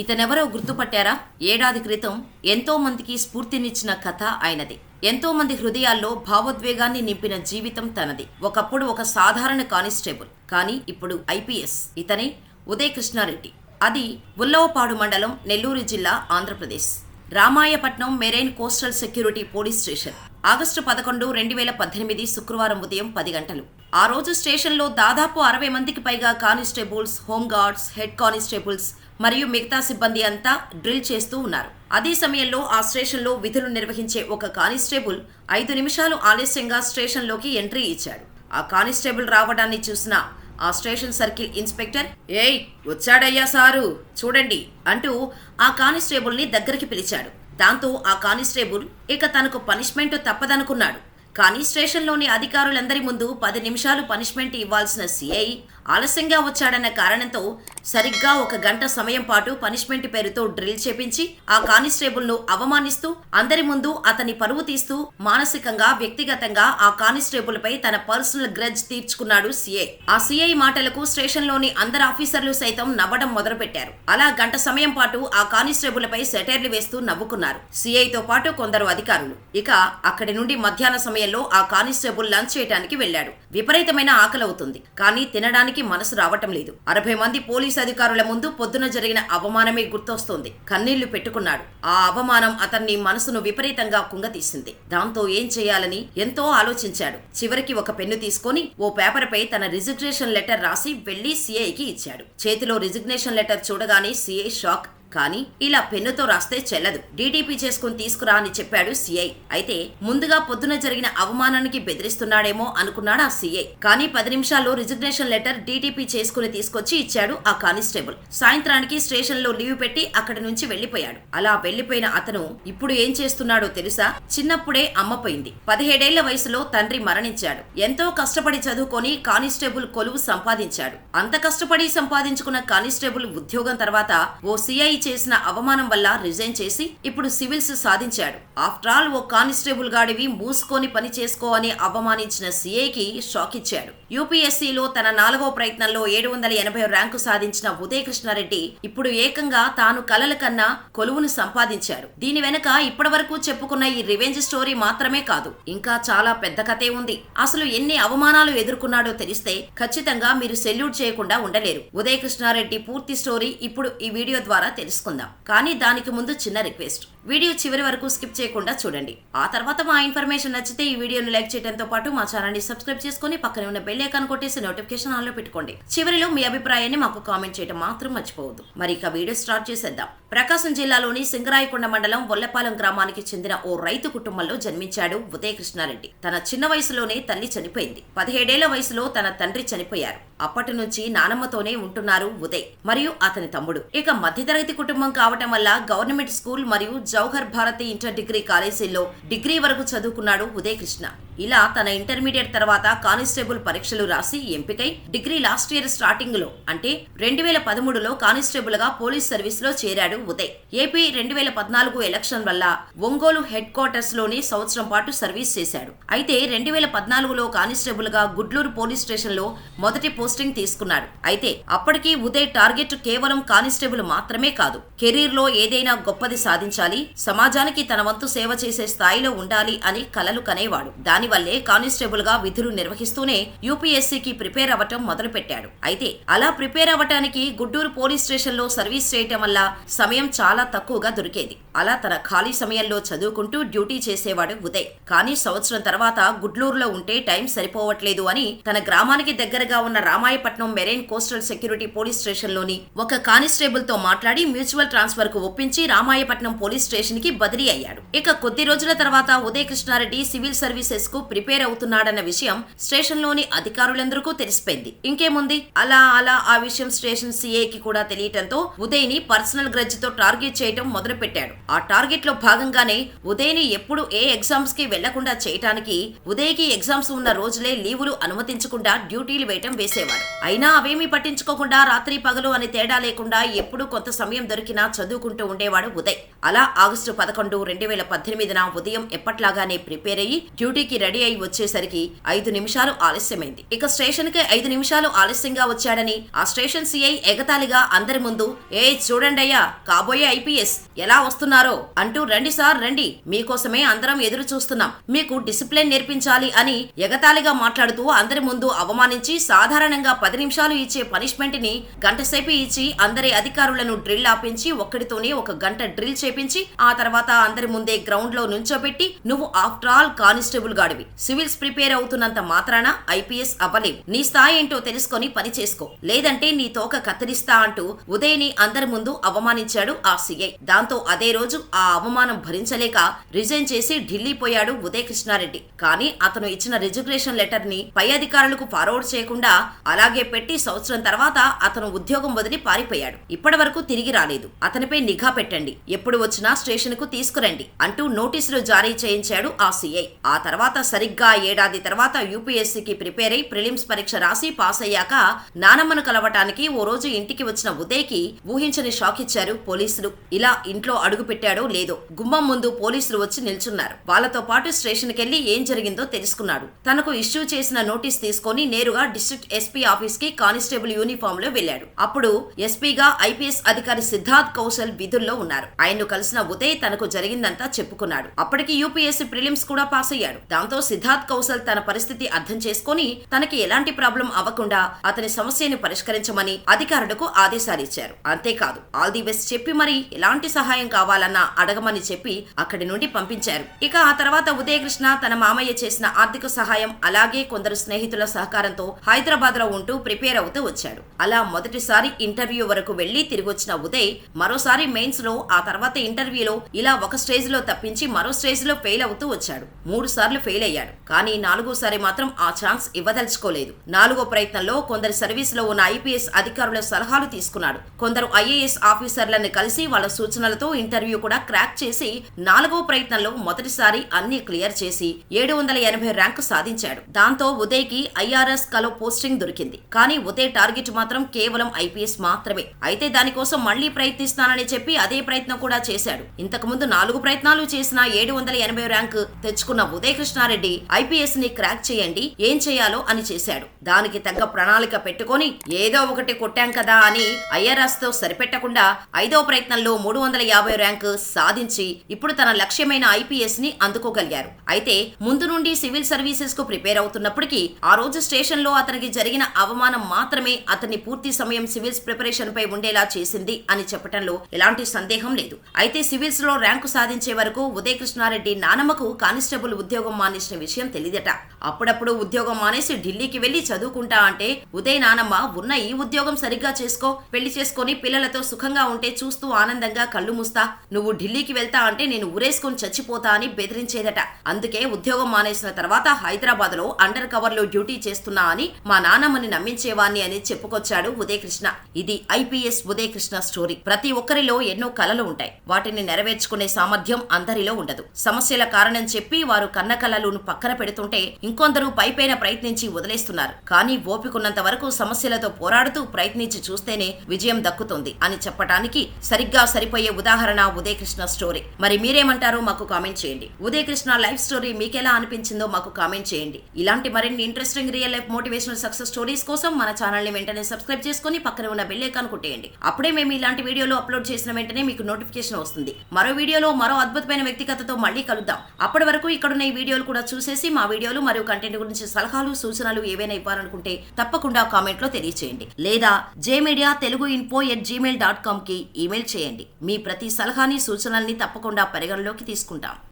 ఇతనెవరో గుర్తుపట్టారా? ఏడాది క్రితం ఎంతో మందికి స్ఫూర్తినిచ్చిన కథ ఆయనది. ఎంతో మంది హృదయాల్లో భావోద్వేగాన్ని నింపిన జీవితం తనది. ఒకప్పుడు ఒక సాధారణ కానిస్టేబుల్ కానీ ఇప్పుడు ఐపీఎస్. ఇతనే ఉదయ్ కృష్ణారెడ్డి అది ఉల్లవపాడు మండలం నెల్లూరు జిల్లా Andhra Pradesh. Ramayapatnam marine coastal security police station. August పదకొండు రెండు వేల పద్దెనిమిది శుక్రవారం ఉదయం పది గంటలు. ఆ రోజు స్టేషన్లో దాదాపు అరవై మందికి పైగా కానిస్టేబుల్స్ హోంగార్డ్స్ హెడ్ కానిస్టేబుల్స్ మరియు మిగతా సిబ్బంది అంతా డ్రిల్ చేస్తూ ఉన్నారు. అదే సమయంలో ఆ స్టేషన్లో విధులు నిర్వహించే ఒక కానిస్టేబుల్ ఐదు నిమిషాలు ఆలస్యంగా స్టేషన్లోకి ఎంట్రీ ఇచ్చాడు. ఆ కానిస్టేబుల్ రావడాన్ని చూసిన ఆ స్టేషన్ సర్కిల్ ఇన్స్పెక్టర్ ఏయ్ వచ్చాడయ్యా సారు చూడండి అంటూ ఆ కానిస్టేబుల్ని దగ్గరికి పిలిచాడు. దాంతో ఆ కానిస్టేబుల్ ఇక తనకు పనిష్మెంట్ తప్పదనుకున్నాడు. కానీ స్టేషన్లోని అధికారులందరి ముందు పది నిమిషాలు పనిష్మెంట్ ఇవ్వాల్సిన సిఐ ఆలస్యంగా వచ్చాడన్న కారణంతో సరిగ్గా ఒక గంట సమయం పాటు పనిష్మెంట్ పేరుతో డ్రిల్ చేపించి ఆ కానిస్టేబుల్ను అవమానిస్తూ అందరి ముందు అతని పరువు తీస్తూ మానసికంగా వ్యక్తిగతంగా ఆ కానిస్టేబుల్ పై తన పర్సనల్ గ్రజ్ తీర్చుకున్నాడు సిఐ. ఆ సిఐ మాటలకు స్టేషన్లోని అందరు ఆఫీసర్లు సైతం నవ్వడం మొదలుపెట్టారు. అలా గంట సమయం పాటు ఆ కానిస్టేబుల్ పై సెటైర్లు వేస్తూ నవ్వుకున్నారు. సిఐతో పాటు కొందరు అధికారులు. ఇక అక్కడి నుండి మధ్యాహ్న సమయం సమయంలో ఆ కానిస్టేబుల్ లంచ్ చేయడానికి వెళ్ళాడు. విపరీతమైన ఆకలి అవుతుంది కానీ తినడానికి మనసు రావటం లేదు. అరవై మంది పోలీస్ అధికారుల ముందు పొద్దున జరిగిన అవమానమే గుర్తొస్తోంది. కన్నీళ్ళు పెట్టుకున్నాడు. ఆ అవమానం అతన్ని మనసును విపరీతంగా కుంగతీసింది. దాంతో ఏం చేయాలని ఎంతో ఆలోచించాడు. చివరికి ఒక పెన్ను తీసుకొని ఓ పేపర్ పై తన రిజిగ్నేషన్ లెటర్ రాసి వెళ్ళి సిఐకి ఇచ్చాడు. చేతిలో రిజిగ్నేషన్ లెటర్ చూడగానే సిఐ షాక్. కానీ ఇలా పెన్నుతో రాస్తే చెల్లదు. డీటీపీ చేసుకుని తీసుకురా అని చెప్పాడు సీఐ. అయితే ముందుగా పొద్దున జరిగిన అవమానానికి బెదిరిస్తున్నాడేమో అనుకున్నాడు ఆ సీఐ. కానీ పది నిమిషాల్లో రిజిగ్నేషన్ లెటర్ డీటీపీ చేసుకుని తీసుకొచ్చి ఇచ్చాడు ఆ కానిస్టేబుల్. సాయంత్రానికి స్టేషన్లో లీవ్ పెట్టి అక్కడి నుంచి వెళ్ళిపోయాడు అలా వెళ్ళిపోయిన అతను ఇప్పుడు ఏం చేస్తున్నాడో తెలుసా? చిన్నప్పుడే అమ్మపోయింది పదిహేడేళ్ళ వయసులో తండ్రి మరణించాడు. ఎంతో కష్టపడి చదువుకొని కానిస్టేబుల్ కొలువు సంపాదించాడు. అంత కష్టపడి సంపాదించుకున్న కానిస్టేబుల్ ఉద్యోగం తర్వాత ఓ సిఐ చేసిన అవమానం వల్ల రిజైన్ చేసి ఇప్పుడు సివిల్స్ సాధించాడు. ఆఫ్టర్ ఆల్ ఓ కానిస్టేబుల్ గాడివి మూసుకొని పని చేసుకో అని అవమానించిన సిఐకి షాక్ ఇచ్చాడు యూపీఎస్సీలో తన నాలుగో ప్రయత్నంలో ఏడు వందల ఎనభై ర్యాంకు సాధించిన ఉదయ కృష్ణారెడ్డి ఇప్పుడు ఏకంగా తాను కలల కన్నా కొలువును సంపాదించాడు. దీని వెనక ఇప్పటివరకు చెప్పుకున్న ఈ రివెంజ్ స్టోరీ మాత్రమే కాదు ఇంకా చాలా పెద్ద కథే ఉంది. అసలు ఎన్ని అవమానాలు ఎదుర్కొన్నాడో తెలిస్తే ఖచ్చితంగా మీరు సెల్యూట్ చేయకుండా ఉండలేరు. ఉదయ కృష్ణారెడ్డి పూర్తి స్టోరీ ఇప్పుడు ఈ వీడియో ద్వారా తెలుసుకుందాం. కానీ దానికి ముందు చిన్న రిక్వెస్ట్. వీడియో చివరి వరకు స్కిప్ చేయకుండా చూడండి. ఆ తర్వాత మా ఇన్ఫర్మేషన్ నచ్చితే ఈ వీడియోని లైక్ చేయడంతో పాటు మా ఛానల్ని సబ్స్క్రైబ్ చేసుకుని పక్కనే ఉన్న బెల్ ఐకాన్ కొట్టేసి నోటిఫికేషన్ ఆన్లో పెట్టుకోండి. చివరిలో మీ అభిప్రాయాన్ని మాకు కామెంట్ చేయడం మాత్రం మర్చిపోవద్దు. మరి ఇక వీడియో స్టార్ట్ చేసేద్దాం. ప్రకాశం జిల్లాలోని సింగరాయకొండ మండలం వల్లపాలెం గ్రామానికి చెందిన ఓ రైతు కుటుంబంలో జన్మించాడు ఉదయ కృష్ణారెడ్డి తన చిన్న వయసులోనే తల్లి చనిపోయింది. పదిహేడేళ్ళ వయసులో తన తండ్రి చనిపోయారు. అప్పటి నుంచి నానమ్మతోనే ఉంటున్నారు ఉదయ్ మరియు అతని తమ్ముడు. ఇక మధ్యతరగతి కుటుంబం కావటం వల్ల గవర్నమెంట్ స్కూల్ మరియు జవహర్ భారతి ఇంటర్ డిగ్రీ కాలేజీల్లో డిగ్రీ వరకు చదువుకున్నాడు ఉదయకృష్ణ. ఇలా తన ఇంటర్మీడియట్ తర్వాత కానిస్టేబుల్ పరీక్షలు రాసి ఎంపికై డిగ్రీ లాస్ట్ ఇయర్ స్టార్టింగ్లో అంటే రెండు వేల పదమూడులో కానిస్టేబుల్గా పోలీస్ సర్వీస్లో చేరాడు ఉదయ్. ఏపీ రెండు వేల పద్నాలుగు ఎలక్షన్ వల్ల ఒంగోలు హెడ్ క్వార్టర్స్లోని సంవత్సరం పాటు సర్వీస్ చేశాడు. అయితే రెండు వేల పద్నాలుగులో కానిస్టేబుల్గా గుడ్లూరు పోలీస్ స్టేషన్లో మొదటి పోస్టింగ్ తీసుకున్నాడు. అయితే అప్పటికి ఉదయ్ టార్గెట్ కేవలం కానిస్టేబుల్ మాత్రమే కాదు కెరీర్లో ఏదైనా గొప్పది సాధించాలి సమాజానికి తన వంతు సేవ చేసే స్థాయిలో ఉండాలి అని కలలు కనేవాడు. దానివల్లే కానిస్టేబుల్గా విధులు నిర్వహిస్తూనే యూపీఎస్సీకి ప్రిపేర్ అవ్వటం మొదలుపెట్టాడు. అయితే అలా ప్రిపేర్ అవ్వటానికి గుడ్డూరు పోలీస్ స్టేషన్లో సర్వీస్ చేయటం వల్ల సమయం చాలా తక్కువగా దొరికేది. అలా తన ఖాళీ సమయంలో చదువుకుంటూ డ్యూటీ చేసేవాడు ఉదయ్. కానీ సంవత్సరం తర్వాత గుడ్లూరులో ఉంటే టైం సరిపోవట్లేదు అని తన గ్రామానికి దగ్గరగా ఉన్న Ramayapatnam marine coastal security police స్టేషన్లోని ఒక కానిస్టేబుల్తో మాట్లాడి మ్యూచువల్ ట్రాన్స్ఫర్కు ఒప్పించి రామాయపట్నం పోలీస్ స్టేషన్కి బదిలీ అయ్యాడు. ఇక కొద్ది రోజుల తర్వాత ఉదయ కృష్ణారెడ్డి సివిల్ సర్వీసెస్కు ప్రిపేర్ అవుతున్నాడన్న విషయం స్టేషన్లోని అధికారులందరికీ తెలిసిపోయింది. ఇంకేముంది? అలా అలా ఆ విషయం స్టేషన్ సిఏ కి కూడా తెలియటంతో ఉదయ్ని పర్సనల్ గ్రడ్జ్తో టార్గెట్ చేయటం మొదలు పెట్టాడు ఆ టార్గెట్లో భాగంగానే ఉదయ్ని ఎప్పుడు ఏ ఎగ్జామ్స్కి వెళ్ళకుండా చేయటానికి ఉదయ్కి ఎగ్జామ్స్ ఉన్న రోజులే లీవులు అనుమతించకుండా డ్యూటీలు వేయటం వేసేవాడు. అయినా అవేమీ పట్టించుకోకుండా రాత్రి పగలు అని తేడా లేకుండా ఎప్పుడూ కొంత సమయం దొరికినా చదువుకుంటూ ఉండేవాడు ఉదయ్. అలా ఆగస్టు పదకొండు రెండు వేల పద్దెనిమిదిన ఉదయం ఎప్పట్లాగానే ప్రిపేర్ అయ్యి డ్యూటీకి రెడీ అయి వచ్చేసరికి ఐదు నిమిషాలు ఆలస్యమైంది. ఇక స్టేషన్కి ఐదు నిమిషాలు ఆలస్యంగా వచ్చాడని ఆ స్టేషన్ సిఐ ఎగతాళిగా అందరి ముందు ఏ చూడండయ్యా కాబోయే ఐపీఎస్ ఎలా వస్తున్నారో అంటూ రండి సార్ రండి మీకోసమే అందరం ఎదురు చూస్తున్నాం. మీకు డిసిప్లిన్ నేర్పించాలి అని ఎగతాళిగా మాట్లాడుతూ అందరి ముందు అవమానించి సాధారణంగా పది నిమిషాలు ఇచ్చే పనిష్మెంట్ని గంటసేపు ఇచ్చి అందరి అధికారులను డ్రిల్ ఆపించి ఒక్కడితోనే ఒక గంట డ్రిల్ చేపించి ఆ తర్వాత అందరి ముందే గ్రౌండ్లో నుంచోబెట్టి నువ్వు ఆఫ్టర్ ఆల్ కానిస్టేబుల్ గాడివి. సివిల్స్ ప్రిపేర్ అవుతున్నంత మాత్రాన ఐపీఎస్ అవ్వలేవు. నీ స్థాయి ఏంటో తెలుసుకొని పని చేసుకో. లేదంటే నీ తోక కత్తిరిస్తా అంటూ ఉదయని అందరి ముందు అవమానించాడు ఆ సీఐ దాంతో అదే రోజు ఆ అవమానం భరించలేక రిజైన్ చేసి ఢిల్లీ పోయాడు ఉదయ్ కృష్ణారెడ్డి కానీ అతను ఇచ్చిన రిజిగ్నేషన్ లెటర్ని పై అధికారులకు ఫార్వర్డ్ చేయకుండా అలాగే పెట్టి సంవత్సరం తర్వాత అతను ఉద్యోగం వదిలి పారిపోయాడు. ఇప్పటి వరకు తిరిగి రాలేదు. అతనిపై నిఘా పెట్టండి. ఎప్పుడు వచ్చినా స్టేషన్కు తీసుకురండి అంటూ నోటీసులు జారీ చేయించాడు ఆ సీఐ. ఆ తర్వాత సరిగ్గా ఏడాది తర్వాత యూపీఎస్సీకి ప్రిపేర్ అయి ప్రిలిమ్స్ పరీక్ష రాసి పాస్ అయ్యాక నానమ్మను కలవటానికి ఓ రోజు ఇంటికి వచ్చిన ఉదయ్కి ఊహించని షాక్ ఇచ్చారు పోలీసులు. ఇలా ఇంట్లో అడుగు పెట్టాడో లేదో గుమ్మం ముందు పోలీసులు వచ్చి నిల్చున్నారు. వాళ్ళతో పాటు స్టేషన్ వెళ్ళి ఏం జరిగిందో తెలుసుకున్నాడు. తనకు ఇష్యూ చేసిన నోటీస్ తీసుకొని నేరుగా డిస్ట్రిక్ట్ ఎస్పీ ఆఫీస్కి కానిస్టేబుల్ యూనిఫామ్లో వెళ్ళాడు అప్పుడు ఎస్పీగా ఐపీఎస్ అధికారి సిద్ధార్థ్ కౌశల్ విధుల్లో ఉన్నారు. ఆయన్ను కలిసిన ఉదయ్ తనకు జరిగిందంతా చెప్పుకున్నాడు. అప్పటికి యూపీఎస్సీ ప్రిలిమ్స్ కూడా పాస్ అయ్యాడు. దాంతో సిద్ధార్థ్ కౌశల్ తన పరిస్థితి అర్థం చేసుకొని తనకి ఎలాంటి ప్రాబ్లం అవ్వకుండా అతని సమస్యను పరిష్కరించమని అధికారులకు ఆదేశాలిచ్చారు. అంతేకాదు ఆల్ ది బెస్ట్ చెప్పి మరి ఎలాంటి సహాయం కావాలన్నా అడగమని చెప్పి అక్కడి నుండి పంపించారు. ఇక ఆ తర్వాత ఉదయకృష్ణ తన మామయ్య చేసిన ఆర్థిక సహాయం అలాగే కొందరు స్నేహితుల సహకారంతో హైదరాబాద్లో ఉంటూ ప్రిపేర్ అవుతూ వచ్చాడు. అలా మొదటిసారి ఇంటర్వ్యూ వరకు వెళ్ళి తిరిగి వచ్చిన ఉదయ్ మరోసారి మెయిన్స్లో ఆ తర్వాత ఇంటర్వ్యూ ఇంటర్వ్యూలో ఇలా ఒక స్టేజ్లో తప్పించి మరో స్టేజ్లో ఫెయిల్ అవుతూ వచ్చాడు. మూడు సార్లు ఫెయిల్ అయ్యాడు. కానీ నాలుగోసారి మాత్రం ఆ ఛాన్స్ ఇవ్వదలుచుకోలేదు. నాలుగో ప్రయత్నంలో కొందరు సర్వీస్లో ఉన్న ఐపీఎస్ అధికారుల సలహాలు తీసుకున్నాడు. కొందరు ఐఏఎస్ ఆఫీసర్లను కలిసి వాళ్ళ సూచనలతో ఇంటర్వ్యూ కూడా క్రాక్ చేసి నాలుగో ప్రయత్నంలో మొదటిసారి అన్ని క్లియర్ చేసి ఏడు వందల ఎనభై ర్యాంకు సాధించాడు. దాంతో ఉదయ్కి ఐఆర్ఎస్ కలో పోస్టింగ్ దొరికింది. కానీ ఉదయ్ టార్గెట్ మాత్రం కేవలం ఐపీఎస్ మాత్రమే. అయితే దానికోసం మళ్ళీ ప్రయత్నిస్తానని చెప్పి అదే ప్రయత్నం కూడా చేశాడు. ఇంతకు ముందు నాలుగు ప్రయత్నాలు చేసిన ఏడు వందల ఎనభై ర్యాంకు తెచ్చుకున్న ఉదయకృష్ణారెడ్డి ఐపీఎస్ని క్రాక్ చేయండి ఏం చేయాలో అని చేశాడు. దానికి తగ్గ ప్రణాళిక పెట్టుకొని ఏదో ఒకటి కొట్టాం కదా అని ఐఆర్ఎస్తో సరిపెట్టకుండా ఐదో ప్రయత్నంలో మూడు వందల యాభై ర్యాంకు సాధించి ఇప్పుడు తన లక్ష్యమైన ఐపీఎస్ని అందుకోగలిగారు. అయితే ముందు నుండి సివిల్ సర్వీసెస్కు ప్రిపేర్ అవుతున్నప్పటికీ ఆ రోజు స్టేషన్లో అతనికి జరిగిన అవమానం మాత్రమే అతన్ని పూర్తి సమయం సివిల్స్ ప్రిపరేషన్ పై ఉండేలా చేసింది అని చెప్పటంలో ఎలాంటి సందేహం లేదు. అయితే సివిల్స్లో ర్యాంకు సాధించే వరకు ఉదయ కృష్ణారెడ్డి నానమ్మకు కానిస్టేబుల్ ఉద్యోగం మానేసిన విషయం తెలియదట. అప్పుడప్పుడు ఉద్యోగం మానేసి ఢిల్లీకి వెళ్ళి చదువుకుంటా అంటే ఉదయ్ నానమ్మ ఉన్న ఈ ఉద్యోగం సరిగ్గా చేసుకో పెళ్ళి చేసుకొని పిల్లలతో సుఖంగా ఉంటే చూస్తూ ఆనందంగా కళ్ళు మూస్తా. నువ్వు ఢిల్లీకి వెళ్తా అంటే నేను ఊరేసుకొని చచ్చిపోతా అని బెదిరించేదట. అందుకే ఉద్యోగం మానేసిన తర్వాత హైదరాబాద్లో అండర్ కవర్లో డ్యూటీ చేస్తున్నా అని మా నానమ్మని నమ్మించేవాణ్ణి అని చెప్పుకొచ్చాడు ఉదయ్ కృష్ణ ఇది ఐపీఎస్ ఉదయ్ కృష్ణ స్టోరీ. ప్రతి ఒక్కరిలో ఎన్నో కలలు ఉంటాయి. వాటిని నెరవేర్చుకునే సామర్థ్యం అందరిలో ఉండదు. సమస్యల కారణం చెప్పి వారు కన్న కలలను పక్కన పెడుతుంటే ఇంకొందరు పైపైన ప్రయత్నించి వదిలేస్తున్నారు. కానీ ఓపికన్నంత వరకు సమస్యలతో పోరాడుతూ ప్రయత్నించి చూస్తేనే విజయం దక్కుతుంది అని చెప్పటానికి సరిగ్గా సరిపోయే ఉదాహరణ ఉదయ కృష్ణ స్టోరీ. మరి మీరేమంటారో మాకు కామెంట్ చేయండి. ఉదయ కృష్ణ లైఫ్ స్టోరీ మీకెలా అనిపించిందో మాకు కామెంట్ చేయండి. ఇలాంటి మరిన్ని interesting real life motivational success stories కోసం మన ఛానల్ని వెంటనే సబ్స్క్రైబ్ చేసుకుని పక్కన ఉన్న బెల్ ఐకాన్ కొట్టేయండి. అప్పుడే మేము ఇలాంటి వీడియోలు అప్లోడ్ చేసిన వెంటనే మీకు నోటిఫికేషన్ వస్తుంది. మరో వీడియోలో మరో అద్భుతమైన వ్యక్తిగతతో మళ్ళీ కలుద్దాం. అప్పటి వరకు ఇక్కడున్న ఈ వీడియోలు కూడా చూసేసి మా వీడియోలు మరియు కంటెంట్ గురించి సలహాలు సూచనలు ఏవైనా ఇవ్వాలనుకుంటే తప్పకుండా కామెంట్లో తెలియచేయండి. లేదా J media Telugu info at Gmail dot కామ్కి email చేయండి. మీ ప్రతి సలహాని సూచనల్ని తప్పకుండా పరిగణలోకి తీసుకుంటాం.